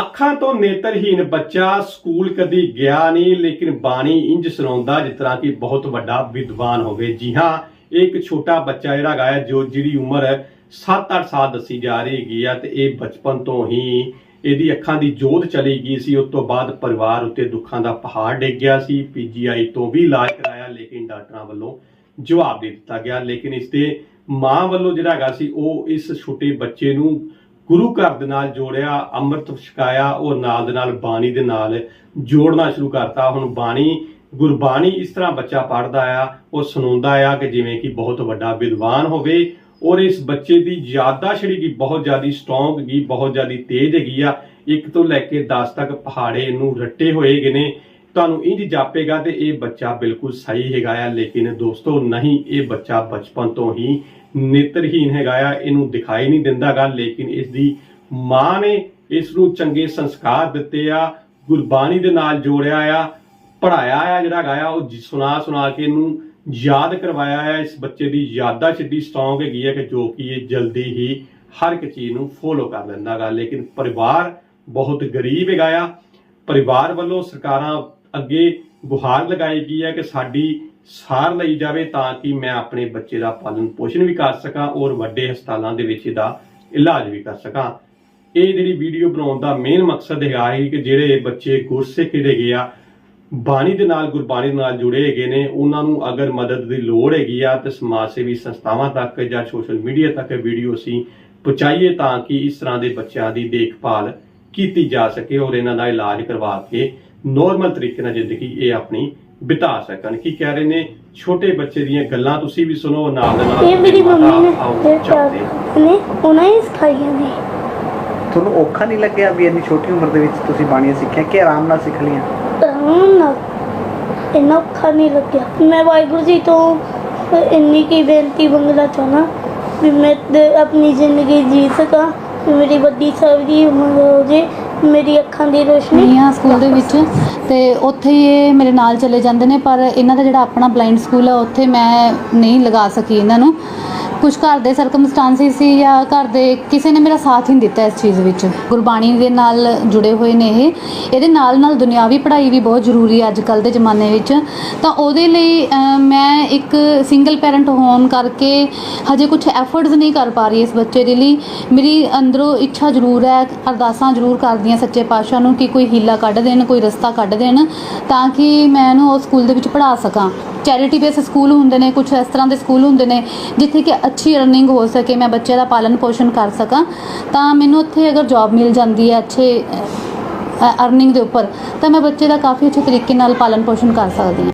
ਅੱਖਾਂ ਤੋਂ ਨੇਤਰਹੀਨ ਬੱਚਾ ਸਕੂਲ ਕਦੀ ਗਿਆ ਨਹੀਂ, ਲੇਕਿਨ ਬਾਣੀ ਇੰਜ ਸੁਣਾਉਂਦਾ ਜਿਸ ਤਰ੍ਹਾਂ ਕਿ ਬਹੁਤ ਵੱਡਾ ਵਿਦਵਾਨ ਹੋਵੇ। ਜੀ ਹਾਂ ਇੱਕ ਛੋਟਾ ਬੱਚਾ ਜਿਹੜਾ ਹੈਗਾ ਜੋ ਜਿਹਦੀ ਉਮਰ 7-8 ਸਾਲ ਦੱਸੀ ਜਾ ਰਹੀ ਹੈਗੀ ਤੇ ਇਹ ਬਚਪਨ ਤੋਂ ਹੀ ਇਹਦੀ ਅੱਖਾਂ ਦੀ ਜੋਤ ਚਲੀ ਗਈ ਸੀ। ਉਸ ਤੋਂ ਬਾਅਦ ਪਰਿਵਾਰ ਉੱਤੇ ਦੁੱਖਾਂ ਦਾ ਪਹਾੜ ਡਿੱਗ ਗਿਆ ਸੀ। ਪੀਜੀਆਈ ਤੋਂ ਵੀ ਇਲਾਜ ਕਰਾਇਆ, ਲੇਕਿਨ ਡਾਕਟਰਾਂ ਵੱਲੋਂ ਜਵਾਬ ਦੇ ਦਿੱਤਾ ਗਿਆ। ਲੇਕਿਨ ਇਸ ਦੇ ਮਾਂ ਵੱਲੋਂ ਜਿਹੜਾ ਹੈਗਾ ਸੀ, ਉਹ ਇਸ ਛੋਟੇ ਬੱਚੇ ਨੂੰ ਗੁਰੂ ਘਰ ਦੇ ਨਾਲ ਜੋੜਿਆ, ਅੰਮ੍ਰਿਤ ਛਕਾਇਆ, ਉਹ ਨਾਲ ਦੇ ਨਾਲ ਬਾਣੀ ਦੇ ਨਾਲ ਜੋੜਨਾ ਸ਼ੁਰੂ ਕਰਤਾ। ਹੁਣ ਬਾਣੀ, ਗੁਰਬਾਣੀ ਇਸ ਤਰ੍ਹਾਂ ਬੱਚਾ ਪੜ੍ਹਦਾ ਆ, ਉਹ ਸੁਣਾਉਂਦਾ ਆ ਕਿ ਜਿਵੇਂ ਕਿ ਬਹੁਤ ਵੱਡਾ ਵਿਦਵਾਨ ਹੋਵੇ ਔਰ ਇਸ ਬੱਚੇ ਦੀ ਯਾਦਾਸ਼ਤ ਜਿਹੜੀ ਕਿ ਬਹੁਤ ਜ਼ਿਆਦੀ ਸਟਰੋਂਗ ਹੈਗੀ, ਬਹੁਤ ਜ਼ਿਆਦੀ ਤੇਜ਼ ਹੈਗੀ ਆ, ਇੱਕ ਤੋਂ ਲੈ ਕੇ 10 ਤੱਕ ਪਹਾੜੇ ਨੂੰ ਰੱਟੇ ਹੋਏ ਗਏ ਨੇ। ਤੁਹਾਨੂੰ ਇੰਜ ਜਾਪੇਗਾ ਤੇ ਇਹ ਬੱਚਾ ਬਿਲਕੁਲ ਸਹੀ ਹੈਗਾ ਆ, ਲੇਕਿਨ ਦੋਸਤੋ ਨਹੀਂ, ਇਹ ਬੱਚਾ ਬਚਪਨ ਤੋਂ ਹੀ ਨੇਤਰਹੀਨ ਹੈਗਾ ਆ, ਇਹਨੂੰ ਦਿਖਾਈ ਨਹੀਂ ਦਿੰਦਾਗਾ ਲੇਕਿਨ ਇਸ ਦੀ ਮਾਂ ਨੇ ਇਸ ਨੂੰ ਚੰਗੇ ਸੰਸਕਾਰ ਦਿੱਤੇ ਆ, ਗੁਰਬਾਣੀ ਦੇ ਨਾਲ ਜੋੜਿਆ ਆ ਪੜਾਇਆ ਆ ਜਿਹੜਾ ਹੈਗਾ ਆ, ਉਹ ਸੁਣਾ ਸੁਣਾ ਕੇ ਇਹਨੂੰ ਯਾਦ ਕਰਵਾਇਆ ਆ, ਇਸ ਬੱਚੇ ਦੀ ਯਾਦਾਸ਼ਤ ਏਡੀ ਸਟਰੋਂਗ ਹੈਗੀ ਹੈ ਕਿ ਜੋ ਕਿ ਇਹ ਜਲਦੀ ਹੀ ਹਰ ਇੱਕ ਚੀਜ਼ ਨੂੰ ਫੋਲੋ ਕਰ ਲੈਂਦਾਗਾ ਲੇਕਿਨ ਪਰਿਵਾਰ ਬਹੁਤ ਗਰੀਬ ਹੈਗਾ ਆ, ਪਰਿਵਾਰ ਵੱਲੋਂ ਸਰਕਾਰਾਂ ਅੱਗੇ ਗੁਹਾਰ ਲਗਾਈ ਗਈ ਹੈ ਕਿ ਸਾਡੀ ਸਾਰ ਲਈ ਜਾਵੇ ਤਾਂ ਕਿ ਮੈਂ ਆਪਣੇ ਬੱਚੇ ਦਾ ਪਾਲਣ ਪੋਸ਼ਣ ਵੀ ਕਰ ਸਕਾਂ ਔਰ ਵੱਡੇ ਹਸਪਤਾਲਾਂ ਦੇ ਵਿੱਚ ਇਹਦਾ ਇਲਾਜ ਵੀ ਕਰ ਸਕਾਂ। ਇਹ ਜਿਹੜੀ ਵੀਡੀਓ ਬਣਾਉਣ ਦਾ ਮੇਨ ਮਕਸਦ ਹੈਗਾ ਹੈ ਕਿ ਜਿਹੜੇ ਬੱਚੇ ਗੁਰਸਿੱਖ ਜਿਹੜੇ ਹੈਗੇ ਆ, ਬਾਣੀ ਦੇ ਨਾਲ, ਗੁਰਬਾਣੀ ਦੇ ਨਾਲ ਜੁੜੇ ਹੈਗੇ ਨੇ, ਉਹਨਾਂ ਨੂੰ ਅਗਰ ਮਦਦ ਦੀ ਲੋੜ ਹੈਗੀ ਆ ਤੇ ਸਮਾਜ ਸੇਵੀ ਸੰਸਥਾਵਾਂ ਤੱਕ ਜਾਂ ਸੋਸ਼ਲ ਮੀਡੀਆ ਤੱਕ ਵੀਡੀਓ ਅਸੀਂ ਪਹੁੰਚਾਈਏ ਤਾਂ ਕਿ ਇਸ ਤਰ੍ਹਾਂ ਦੇ ਬੱਚਿਆਂ ਦੀ ਦੇਖਭਾਲ ਕੀਤੀ ਜਾ ਸਕੇ ਔਰ ਇਹਨਾਂ ਦਾ ਇਲਾਜ ਕਰਵਾ ਕੇ ਨੋਰਮਲ ਤਰੀਕੇ ਨਾਲ ਜ਼ਿੰਦਗੀ ਇਹ ਆਪਣੀ ਬਿਤਾ ਸਕਣ। ਕੀ ਕਹਿ ਰਹੇ ਨੇ? ਛੋਟੇ ਬੱਚੇ ਦੀਆਂ ਗੱਲਾਂ ਤੁਸੀਂ ਵੀ ਸੁਣੋ ਨਾਲ ਦੇ ਨਾਲ ਇਹ ਮੇਰੀ ਮੰਮੀ ਨੇ। ਨੇ ਉਹਨਾਂ ਹੀ ਸਿਖਾਈਆਂ ਨੇ। ਤੁਹਾਨੂੰ ਔਖਾ ਨਹੀਂ ਲੱਗਿਆ ਵੀ ਇੰਨੀ ਛੋਟੀ ਉਮਰ ਦੇ ਵਿੱਚ ਤੁਸੀਂ ਬਾਣੀਆਂ ਸਿੱਖੀਆਂ ਕਿ ਆਰਾਮ ਨਾਲ ਸਿੱਖ ਲਈਆਂ? ਆਰਾਮ ਨਾਲ। ਇੰਨਾ ਔਖਾ ਨਹੀਂ ਲੱਗਿਆ। ਮੈਂ ਵਾਹਿਗੁਰੂ ਜੀ ਤੋਂ ਇੰਨੀ ਕੀ ਬੇਨਤੀ ਮੰਗਣਾ ਚਾਹਨਾ ਵੀ ਮੈਂ ਤੇ ਆਪਣੀ ਜ਼ਿੰਦਗੀ ਜੀ ਸਕਾਂ ਮੇਰੀ ਵੱਡੀ ਸਾਹਿਬ ਦੀ ਉਮਰ ਹੋ ਜੇ। ਮੇਰੀ ਅੱਖਾਂ ਦੀ ਰੋਸ਼ਨੀ। ਨਹੀਂ ਆ ਸਕੂਲ ਦੇ ਵਿੱਚ। ਤੇ ਉੱਥੇ ਹੀ ਇਹ ਮੇਰੇ ਨਾਲ ਚਲੇ ਜਾਂਦੇ ਨੇ, ਪਰ ਇਹਨਾਂ ਦਾ ਜਿਹੜਾ ਆਪਣਾ ਬਲਾਈਂਡ ਸਕੂਲ ਆ, ਉੱਥੇ ਮੈਂ ਨਹੀਂ ਲਗਾ ਸਕੀ ਇਹਨਾਂ ਨੂੰ। ਕੁਝ ਘਰ ਦੇ ਸਰਕਮਸਟੈਂਸਿਸ ਸੀ ਜਾਂ ਘਰ ਦੇ ਕਿਸੇ ਨੇ ਮੇਰਾ ਸਾਥ ਹੀ ਨਹੀਂ ਦਿੱਤਾ ਇਸ ਚੀਜ਼ ਵਿੱਚ। ਗੁਰਬਾਣੀ ਦੇ ਨਾਲ ਜੁੜੇ ਹੋਏ ਨੇ ਇਹ। ਇਹਦੇ ਨਾਲ ਨਾਲ ਦੁਨਿਆਵੀ ਪੜ੍ਹਾਈ ਵੀ ਬਹੁਤ ਜ਼ਰੂਰੀ ਹੈ ਅੱਜ ਕੱਲ ਦੇ ਜ਼ਮਾਨੇ ਵਿੱਚ। ਤਾਂ ਉਹਦੇ ਲਈ ਮੈਂ ਇੱਕ ਸਿੰਗਲ ਪੈਰੈਂਟ ਹੋਣ ਕਰਕੇ ਹਜੇ ਕੁਝ ਐਫਰਟਸ ਨਹੀਂ ਕਰ ਪਾ ਰਹੀ ਇਸ ਬੱਚੇ ਦੇ ਲਈ। ਮੇਰੀ ਅੰਦਰੋਂ ਇੱਛਾ ਜ਼ਰੂਰ ਹੈ, ਅਰਦਾਸਾਂ ਜ਼ਰੂਰ ਕਰਦੀਆਂ ਸੱਚੇ ਪਾਤਸ਼ਾਹ ਨੂੰ ਕਿ ਕੋਈ ਹੀਲਾ ਕੱਢ ਦੇਣ, ਕੋਈ ਰਸਤਾ ਕੱਢ ਦੇਣ, ਤਾਂ ਕਿ ਮੈਂ ਇਹਨੂੰ ਉਸ ਸਕੂਲ ਦੇ ਵਿੱਚ ਪੜ੍ਹਾ ਸਕਾਂ। ਚੈਰਿਟੀ ਬੇਸ ਸਕੂਲ ਹੁੰਦੇ ਨੇ ਕੁਝ ਇਸ ਤਰ੍ਹਾਂ ਦੇ ਸਕੂਲ ਹੁੰਦੇ ਨੇ, ਜਿੱਥੇ ਕਿ ਅੱਛੀ ਅਰਨਿੰਗ ਹੋ ਸਕੇ, ਮੈਂ ਬੱਚੇ ਦਾ ਪਾਲਣ ਪੋਸ਼ਣ ਕਰ ਸਕਾਂ, ਤਾਂ ਮੈਨੂੰ ਉੱਥੇ ਅਗਰ ਜੌਬ ਮਿਲ ਜਾਂਦੀ ਹੈ, ਅੱਛੇ ਅਰਨਿੰਗ ਦੇ ਉੱਪਰ, ਤਾਂ ਮੈਂ ਬੱਚੇ ਦਾ ਕਾਫੀ ਅੱਛੇ ਤਰੀਕੇ ਨਾਲ ਪਾਲਣ ਪੋਸ਼ਣ ਕਰ ਸਕਦੀ ਹਾਂ।